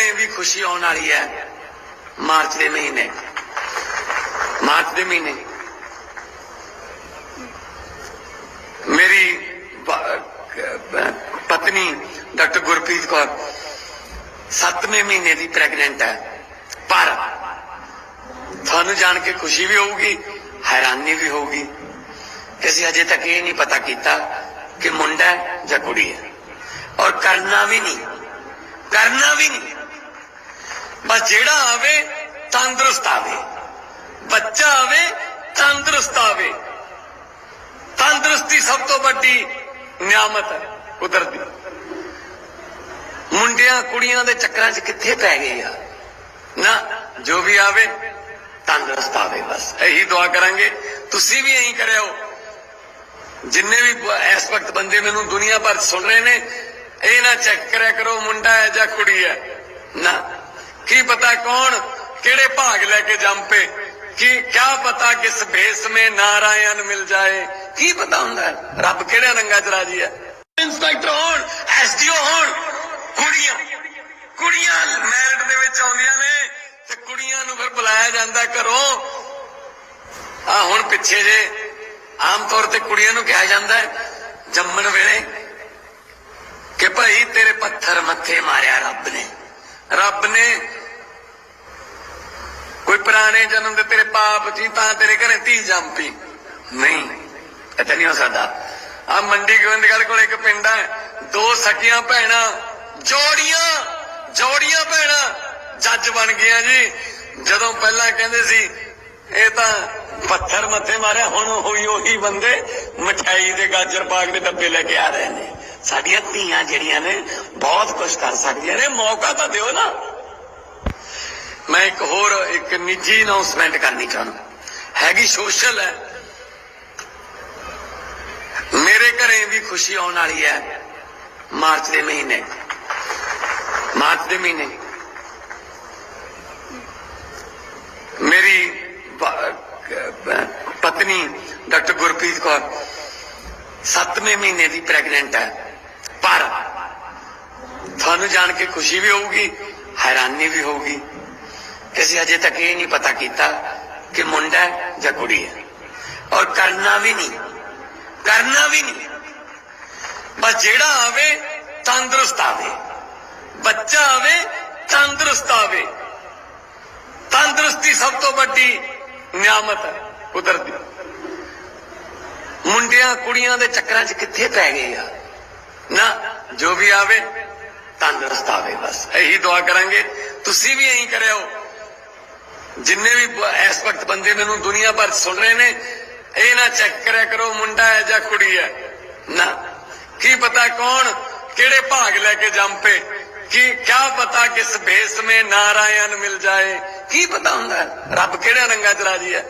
ਘਰੇ ਵੀ ਖੁਸ਼ੀ ਆਉਣ ਵਾਲੀ ਹੈ ਮਾਰਚ ਦੇ ਮਹੀਨੇ ਮਾਰਚ ਦੇ ਮਹੀਨੇ ਮੇਰੀ ਬ- ਕ- ਪਤਨੀ ਡਾਕਟਰ ਗੁਰਪ੍ਰੀਤ ਕੌਰ 7ਵੇਂ ਮਹੀਨੇ ਦੀ ਪ੍ਰੈਗਨੈਂਟ ਹੈ ਪਰ ਤੁਹਾਨੂੰ ਜਾਣ ਕੇ ਖੁਸ਼ੀ ਵੀ ਹੋਊਗੀ ਹੈਰਾਨੀ ਵੀ ਹੋਊਗੀ ਕਿ ਅਸੀਂ ਅਜੇ ਤੱਕ ਇਹ ਨਹੀਂ ਪਤਾ ਕੀਤਾ ਕਿ ਮੁੰਡਾ ਹੈ ਜਾਂ ਕੁੜੀ ਹੈ ਔਰ ਕਰਨਾ ਵੀ ਨਹੀਂ ਕਰਨਾ ਵੀ ਨਹੀਂ ਬਸ ਜਿਹੜਾ ਆਵੇ ਤੰਦਰੁਸਤ ਆਵੇ। ਬੱਚਾ ਆਵੇ ਤੰਦਰੁਸਤ ਆਵੇ। ਤੰਦਰੁਸਤੀ ਸਭ ਤੋਂ ਵੱਡੀ ਨਿਆਮਤ ਹੈ ਦੀ ਮੁੰਡਿਆਂ ਕੁੜੀਆਂ ਦੇ ਚੱਕਰਾਂ 'ਚ ਕਿੱਥੇ ਪੈ ਗਏ ਆ? ਨਾ, ਜੋ ਵੀ ਆਵੇ ਤੰਦਰੁਸਤ ਆਵੇ ਬਸ। ਇਹੀ ਦੁਆ ਕਰਾਂਗੇ। ਤੁਸੀਂ ਵੀ ਇਹੀ ਕਰਿਓ। ਜਿੰਨੇ ਵੀ ਇਸ ਵਕਤ ਬੰਦੇ ਮੈਨੂੰ ਦੁਨੀਆ ਭਰ 'ਚ ਸੁਣ ਰਹੇ ਨੇ, ਇਹ ਨਾ ਚੈੱਕ ਕਰਿਆ ਕਰੋ, ਮੁੰਡਾ ਹੈ ਜਾਂ ਕੁੜੀ ਹੈ। ਨਾ। ਕੀ ਪਤਾ ਕੌਣ ਕਿਹੜੇ ਭਾਗ ਲੈ ਕੇ ਜੰਪੇ ਕੀ, ਕਿਆ ਪਤਾ ਕਿਸ ਭੇਸ ਮੇ ਨਾਰਾਇਣ ਮਿਲ ਜਾਏ? ਕੀ ਪਤਾ ਹੁੰਦਾ? ਰੱਬ ਕਿਹੜੇ ਰੰਗਾਂ 'ਚ ਰਾਜੀ ਹੈ? ਇੰਸਪੈਕਟਰ ਹੋਣ, ਐਸਡੀਓ ਹੋਣ, ਕੁੜੀਆਂ। ਕੁੜੀਆਂ ਮੈਰਿਟ ਦੇ ਵਿੱਚ ਆਉਂਦੀਆਂ ਨੇ ਤੇ ਕੁੜੀਆਂ ਨੂੰ ਫਿਰ ਬੁਲਾਇਆ ਜਾਂਦਾ ਘਰੋਂ। ਆ ਹੁਣ ਪਿੱਛੇ ਜੇ ਆਮ ਤੌਰ ਤੇ ਕੁੜੀਆਂ ਨੂੰ ਕਿਹਾ ਜਾਂਦਾ ਹੈ, ਜੰਮਣ ਵੇਲੇ ਕਿ ਭਾਈ ਤੇਰੇ ਪੱਥਰ ਮੱਥੇ ਮਾਰਿਆ ਰੱਬ ਨੇ। ਰੱਬ ਨੇ ਕੋਈ ਪੁਰਾਣੇ ਜਨਮ ਦੇ ਤੇਰੇ ਪਾਪ ਜੀ, ਤਾਂ ਤੇਰੇ ਘਰੇ ਧੀ ਜੰਪੀ ਨਹੀਂ ਇਹ ਨਹੀਂ ਹੋ ਸਕਦਾ। ਆ ਮੰਡੀ ਗੋਬਿੰਦਗੜ੍ਹ ਕੋਲ ਇੱਕ ਪਿੰਡ ਹੈ। ਦੋ ਸਕੀਆਂ ਭੈਣਾਂ, ਜੋੜੀਆਂ ਜੋੜੀਆਂ ਭੈਣਾਂ ਜੱਜ ਬਣ ਗਈਆਂ ਜੀ। ਜਦੋਂ ਪਹਿਲਾਂ ਕਹਿੰਦੇ ਸੀ, ਇਹ ਤਾਂ ਪੱਥਰ ਮੱਥੇ ਮਾਰਿਆ, ਹੁਣ ਉਹੀ ਉਹੀ ਬੰਦੇ ਮਠਾਈ ਦੇ ਗਾਜਰ ਪਾਕ ਦੇ ਡੱਬੇ ਲੈ ਕੇ ਆ ਰਹੇ ਨੇ। ਸਾਡੀਆਂ ਧੀਆਂ ਜਿਹੜੀਆਂ ਨੇ ਬਹੁਤ ਕੁਝ ਕਰ ਸਕਦੀਆਂ ਨੇ ਮੌਕਾ ਤਾਂ ਦਿਓ ਨਾ ਮੈਂ ਇੱਕ ਹੋਰ ਇੱਕ ਨਿੱਜੀ ਅਨਾਉਂਸਮੈਂਟ ਕਰਨੀ ਚਾਹੁੰਦਾ ਹੈਗੀ ਸੋਸ਼ਲ ਹੈ ਮੇਰੇ ਘਰੇ ਵੀ ਖੁਸ਼ੀ ਆਉਣ ਵਾਲੀ ਹੈ ਮਾਰਚ ਦੇ ਮਹੀਨੇ ਮਾਰਚ ਦੇ ਮਹੀਨੇ ਮੇਰੀ ਬ- ਕ- ਪਤਨੀ ਡਾਕਟਰ ਗੁਰਪ੍ਰੀਤ ਕੌਰ 7ਵੇਂ ਮਹੀਨੇ ਦੀ ਪ੍ਰੈਗਨੈਂਟ ਹੈ ਪਰ ਤੁਹਾਨੂੰ ਜਾਣ ਕੇ ਖੁਸ਼ੀ ਵੀ ਹੋਊਗੀ, ਹੈਰਾਨੀ ਵੀ ਹੋਊਗੀ। ਕਿਸੇ ਅਜੇ ਤੱਕ ਇਹ ਨਹੀਂ ਪਤਾ ਕੀਤਾ ਕਿ ਮੁੰਡਾ ਹੈ ਜਾਂ ਕੁੜੀ ਹੈ। ਔਰ ਕਰਨਾ ਵੀ ਨਹੀਂ, ਕਰਨਾ ਵੀ ਨਹੀਂ। ਬਸ ਜਿਹੜਾ ਆਵੇ, ਤੰਦਰੁਸਤ ਆਵੇ। ਬੱਚਾ ਆਵੇ, ਤੰਦਰੁਸਤ ਆਵੇ। ਤੰਦਰੁਸਤੀ ਸਭ ਤੋਂ ਵੱਡੀ ਨਿਆਮਤ ਹੈ, ਕੁਦਰਤੀ। ਮੁੰਡਿਆਂ ਕੁੜੀਆਂ ਦੇ ਚੱਕਰਾਂ 'ਚ ਕਿੱਥੇ ਪੈ ਗਏ ਆ? ਨਾ, ਜੋ ਵੀ ਆਵੇ ਤੰਦਰੁਸਤ ਆਵੇ ਬਸ ਇਹੀ ਦੁਆ ਕਰਾਂਗੇ ਤੁਸੀਂ ਵੀ ਇਹੀ ਕਰਿਓ ਜਿੰਨੇ ਵੀ ਬ- ਇਸ ਵਕਤ ਬੰਦੇ ਮੈਨੂੰ ਦੁਨੀਆ ਭਰ 'ਚ ਸੁਣ ਰਹੇ ਨੇ ਇਹ ਨਾ ਚੈੱਕ ਕਰਿਆ ਕਰੋ ਮੁੰਡਾ ਹੈ ਜਾਂ ਕੁੜੀ ਹੈ ਨਾ ਕੀ ਪਤਾ ਕੌਣ ਕਿਹੜੇ ਭਾਗ ਲੈ ਕੇ ਜੰਪੇ ਕੀ ਕਿਆ ਪਤਾ ਕਿਸ ਭੇਸ ਮੇ ਨਾਰਾਇਣ ਮਿਲ ਜਾਏ ਕੀ ਪਤਾ ਹੁੰਦਾ ਹੈ? ਰੱਬ ਕਿਹੜੇ ਰੰਗਾਂ 'ਚ ਰਾਜੀ ਹੈ